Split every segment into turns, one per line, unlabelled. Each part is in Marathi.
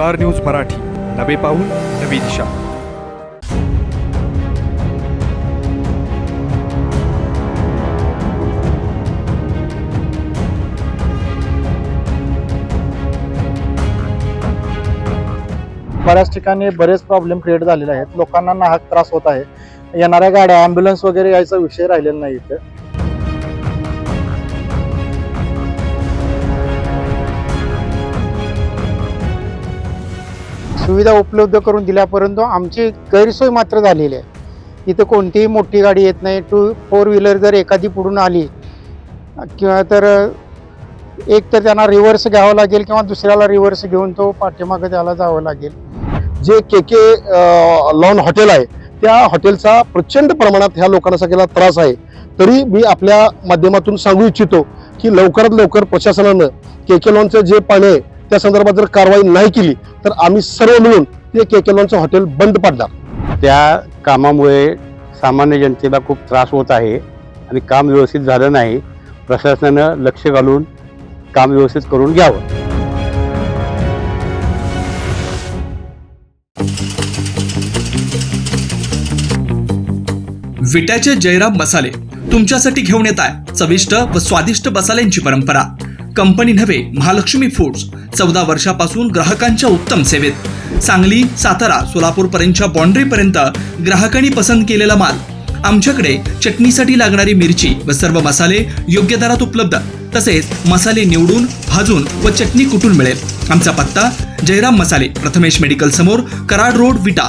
Star news Marathi. नवे पाऊल नवी दिशा.
बऱ्याच ठिकाणी बरेच प्रॉब्लेम क्रिएट झालेले आहेत. लोकांना नाहक त्रास होत आहे. येणाऱ्या गाड्या ॲम्ब्युलन्स वगैरे यायचा विषय राहिलेला नाही इथे.
सुविधा उपलब्ध करून दिल्या परंतु आमची गैरसोय मात्र झालेली आहे. इथं कोणतीही मोठी गाडी येत नाही. टू फोर व्हीलर जर एखादी पुढून आली किंवा तर एक तर त्यांना रिव्हर्स घ्यावं लागेल किंवा दुसऱ्याला रिव्हर्स घेऊन तो पाठीमागं त्याला जावं लागेल.
जे के के लॉन हॉटेल आहे त्या हॉटेलचा प्रचंड प्रमाणात ह्या लोकांना सगळ्याला त्रास आहे. तरी मी आपल्या माध्यमातून सांगू इच्छितो की लवकरात लवकर प्रशासनानं के के लॉनचं जे पाणी आहे त्या संदर्भात जर कारवाई नाही केली तर आम्ही सर्व मिळून ते के के लॉनचं हॉटेल बंद पाडणार.
त्या कामामुळे सामान्य जनतेला खूप त्रास होत आहे आणि काम व्यवस्थित झालं नाही. प्रशासनानं लक्ष घालून काम व्यवस्थित करून घ्यावं.
विट्याचे जयराम मसाले तुमच्यासाठी घेऊन येत आहे चविष्ट व स्वादिष्ट मसाल्यांची परंपरा. कंपनी नव्हे महालक्ष्मी फूड्स. चौदा वर्षापासून ग्राहकांच्या उत्तम सेवेत. सांगली सातारा सोलापूर पर्यंतच्या बाँड्री पर्यंत ग्राहकांनी पसंत केलेला माल. आमच्याकडे चटणीसाठी लागणारी मिरची व सर्व मसाले योग्य दरात उपलब्ध. तसेच मसाले निवडून भाजून व चटणी कुटून मिळेल? आमचा पत्ता जयराम मसाले प्रथमेश मेडिकल समोर कराड रोड विटा.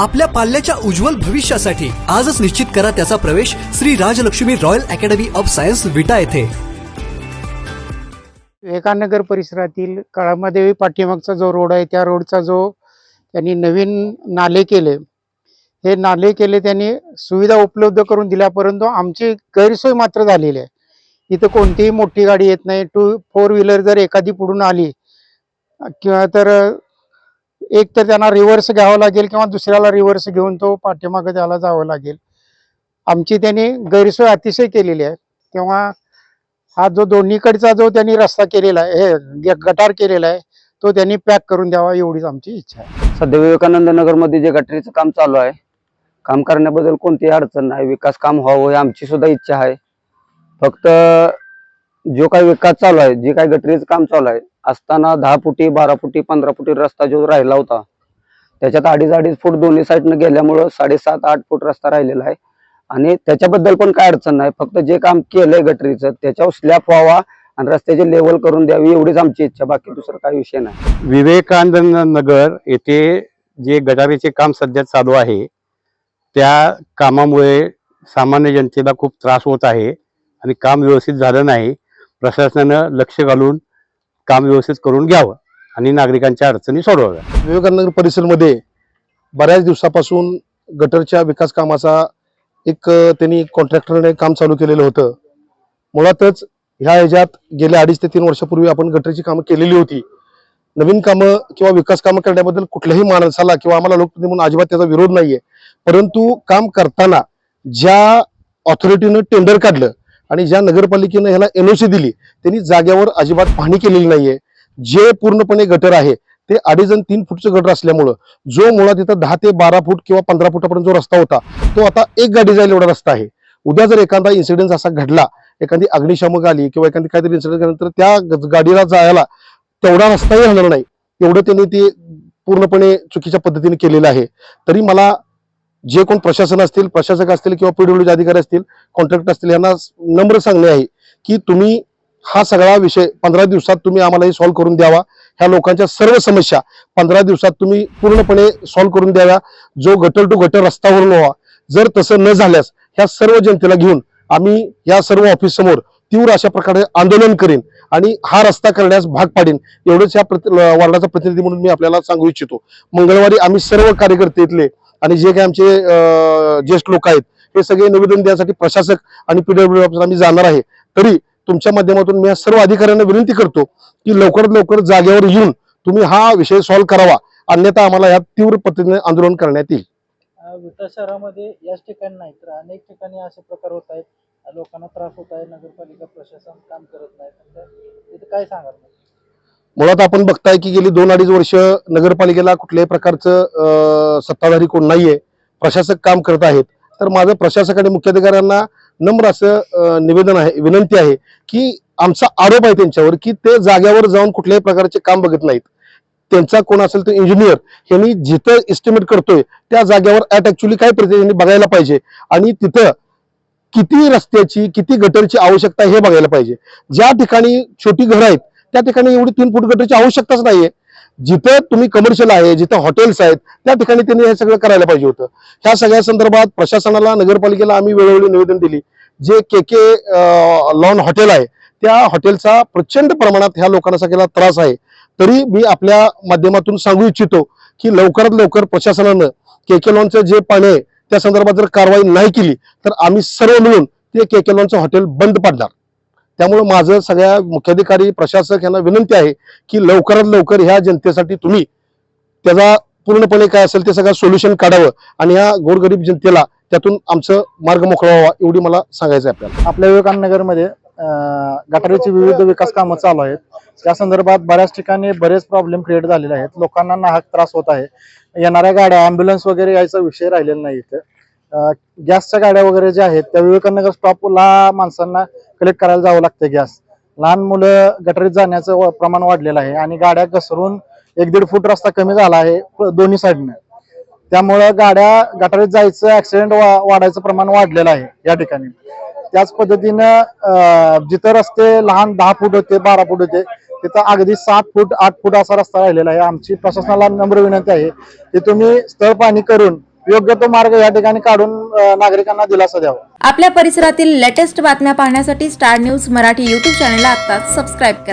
आपल्या पाल्याच्या उज्ज्वल भविष्यासाठी आजच निश्चित करा त्याचा प्रवेश Shri Rajlakshmi royal academy of science Vita येथे.
विवेकानगर परिसरातील काळामादेवी पाठीमागचा जो रोड आहे त्या रोडचा जो त्यांनी नवीन नाले केले हे नाले केले त्यांनी सुविधा उपलब्ध करून दिल्या परंतु आमची गैरसोय मात्र झालेली आहे. इथं कोणतीही मोठी गाडी येत नाही. टू फोर व्हीलर जर एखादी पुढून आली किंवा तर एक तर त्यांना रिव्हर्स घ्यावं लागेल किंवा दुसऱ्याला रिव्हर्स घेऊन तो पाठीमागं त्याला जावं लागेल. आमची त्यांनी गैरसोय अतिशय केलेली आहे. तेव्हा हा जो दोन्हीकडचा जो त्यांनी रस्ता केलेला आहे हे गटार केलेला आहे तो त्यांनी पॅक करून द्यावा एवढीच आमची इच्छा आहे.
सध्या विवेकानंद नगरमध्ये जे गटरीचं काम चालू आहे काम करण्याबद्दल कोणतीही अडचण नाही. विकास काम व्हावं ही आमची सुद्धा इच्छा आहे. फक्त जो काही विकास चालू आहे जे काही गटरीचं काम चालू आहे असताना दहा फुटी बारा फुटी पंधरा फुटी रस्ता जो राहिला होता त्याच्यात अडीच अडीच फूट दोन्ही साईडनं गेल्यामुळं साडेसात आठ फूट रस्ता राहिलेला आहे. आणि त्याच्याबद्दल पण काय अडचण नाही फक्त जे काम केलंय गटरीचं त्याच्यावर स्लॅप व्हावा आणि रस्त्याचे लेवल करून द्यावी एवढीच आमची इच्छा बाकी दुसरं काही विषय नाही.
विवेकानंद नगर येथे जे गटारीचे काम सध्या चालू आहे त्या कामामुळे सामान्य जनतेला खूप त्रास होत आहे आणि काम व्यवस्थित झालं नाही. प्रशासनानं लक्ष घालून काम व्यवस्थित करून घ्यावं आणि नागरिकांच्या अडचणी सोडवाव्या.
विवेकानगर परिसरमध्ये बऱ्याच दिवसापासून गटरच्या विकास कामाचा एक त्यांनी कॉन्ट्रॅक्टरने काम चालू केलेलं होतं. मुळातच ह्या ह्याच्यात गेल्या अडीच ते तीन वर्षापूर्वी आपण गटरची कामं केलेली होती. नवीन कामं किंवा विकास कामं करण्याबद्दल कुठल्याही माणसाला किंवा आम्हाला लोकप्रतिनिधी म्हणून अजिबात त्याचा विरोध नाहीये. परंतु काम करताना ज्या ऑथॉरिटीनं टेंडर काढलं आणि ज्या नगरपालिकेनं ह्याला एनओसी दिली त्यांनी जाग्यावर अजिबात पाहणी केलेली नाहीये. जे पूर्णपणे गटर आहे ते अडीच आणि तीन फूटचं गटर असल्यामुळं जो मुळात इथं दहा ते बारा फूट किंवा पंधरा फुटापर्यंत जो रस्ता होता तो आता एक गाडी जाईल एवढा रस्ता आहे. उद्या जर एखादा इन्सिडेंट असा घडला एखादी अग्निशामक आली किंवा एखादी काहीतरी इन्सिडेंट झाल्यानंतर त्या ग- गाडीला जायला तेवढा रस्ताही राहणार नाही. एवढं त्यांनी ते पूर्णपणे चुकीच्या पद्धतीने केलेलं आहे. तरी मला जे कोण प्रशासन असतील प्रशासक असतील किंवा पीडब्ल्यूचे अधिकारी असतील कॉन्ट्रॅक्टर असतील यांना नम्र सांगणे आहे की तुम्ही हा सगळा विषय पंधरा दिवसात तुम्ही आम्हाला सॉल्व्ह करून द्यावा. ह्या लोकांच्या सर्व समस्या पंधरा दिवसात तुम्ही पूर्णपणे सॉल्व्ह करून द्याव्या. जो गटर टू गटर रस्ता व्हावा. जर तसं न झाल्यास ह्या सर्व जनतेला घेऊन आम्ही या सर्व ऑफिस समोर तीव्र अशा प्रकारे आंदोलन करेन आणि हा रस्ता करण्यास भाग पाडेन. एवढंच या प्रति- वार्डाचा प्रतिनिधी म्हणून मी आपल्याला सांगू इच्छितो. मंगळवारी आम्ही सर्व कार्यकर्ते इथले आणि जे काही आमचे ज्येष्ठ लोक आहेत हे सगळे निवेदन देण्यासाठी प्रशासक आणि पीडब्ल्यू ऑफिसर आम्ही जाणार आहे. तरी तुमच्या माध्यमातून मी या सर्व अधिकाऱ्यांना विनंती करतो की लवकरात लवकर जागेवर येऊन तुम्ही हा विषय सॉल्व्ह करावा. अन्यथा आम्हाला यात तीव्र पद्धतीने आंदोलन करण्यात येईल.
विटा शहरामध्ये याच ठिकाणी नाही तर अनेक ठिकाणी असे प्रकार होत आहेत. लोकांना त्रास होत आहे नगरपालिका प्रशासन काम करत नाही. तर इथं काय सांगाल
मुळात आपण बघताय की गेली दोन अडीच वर्ष नगरपालिकेला कुठल्याही प्रकारचं सत्ताधारी कोण नाहीये प्रशासक काम करत आहेत. तर माझं प्रशासक आणि मुख्याधिकाऱ्यांना नम्र असं निवेदन आहे विनंती आहे की आमचा आरोप आहे त्यांच्यावर की ते जाग्यावर जाऊन कुठल्याही प्रकारचे काम बघत नाहीत. त्यांचा कोण असेल तो इंजिनियर यांनी जिथं एस्टिमेट करतोय त्या जागेवर ऍट ऍक्च्युली काय प्रति बघायला पाहिजे. आणि तिथं किती रस्त्याची किती गटरची आवश्यकता आहे हे बघायला पाहिजे. ज्या ठिकाणी छोटी घरं आहेत त्या ठिकाणी एवढी तीन फूट गटरची आवश्यकताच नाहीये. जिथं तुम्ही कमर्शियल आहे जिथं हॉटेल्स आहेत त्या ठिकाणी त्यांनी हे सगळं करायला पाहिजे होतं. ह्या सगळ्या संदर्भात प्रशासनाला नगरपालिकेला आम्ही वेळोवेळी निवेदन दिली. जे के के लॉन हॉटेल आहे त्या हॉटेलचा प्रचंड प्रमाणात ह्या लोकांना सगळ्याला त्रास आहे. तरी मी आपल्या माध्यमातून सांगू इच्छितो की लवकरात लवकर प्रशासनानं के के लॉनचं जे पाणी आहे त्या संदर्भात जर कारवाई नाही केली तर आम्ही सर्व मिळून ते के के लॉनचं हॉटेल बंद पाडणार. त्यामुळे माझं सगळ्या मुख्याधिकारी प्रशासक यांना विनंती आहे की लवकरात लवकर ह्या जनतेसाठी तुम्ही त्याचा पूर्णपणे काय असेल ते सगळं सोल्युशन काढावं आणि ह्या गोरगरीब जनतेला त्यातून आमचं मार्ग मोकळा व्हावा एवढी मला सांगायचं आहे आपल्याला.
आपल्या विवेकानंद नगरमध्ये गटारीची विविध विकास कामं चालू आहेत. त्या संदर्भात बऱ्याच ठिकाणी बरेच प्रॉब्लेम क्रिएट झालेले आहेत. लोकांना नाहक त्रास होत आहे. येणाऱ्या गाड्या अँब्युलन्स वगैरे यायचा विषय राहिलेला नाही इथे. गॅसच्या गाड्या वगैरे ज्या आहेत त्या विवेकानगर स्टॉपला माणसांना कलेक्ट करायला जावं लागतं गॅस. लहान मुलं गटारीत जाण्याचं प्रमाण वाढलेलं आहे आणि गाड्या घसरून एक दीड फूट रस्ता कमी झाला आहे दोन्ही साईडनं. त्यामुळं गाड्या गटारीत जायचं ऍक्सिडेंट वाढायचं प्रमाण वाढलेलं आहे या ठिकाणी. त्याच पद्धतीनं जिथं रस्ते लहान दहा फूट होते बारा फूट होते तिथं अगदी सात फूट आठ फूट असा रस्ता राहिलेला आहे. आमची प्रशासनाला नम्र विनंती आहे की तुम्ही स्थळ पाणी करून योग्य तो मार्ग या ठिकाणी काढून नागरिकांना दिलासा द्यावा.
आपल्या परिसरातील लेटेस्ट बातम्या पाहण्यासाठी Star News Marathi YouTube channel आता सबस्क्राईब करा.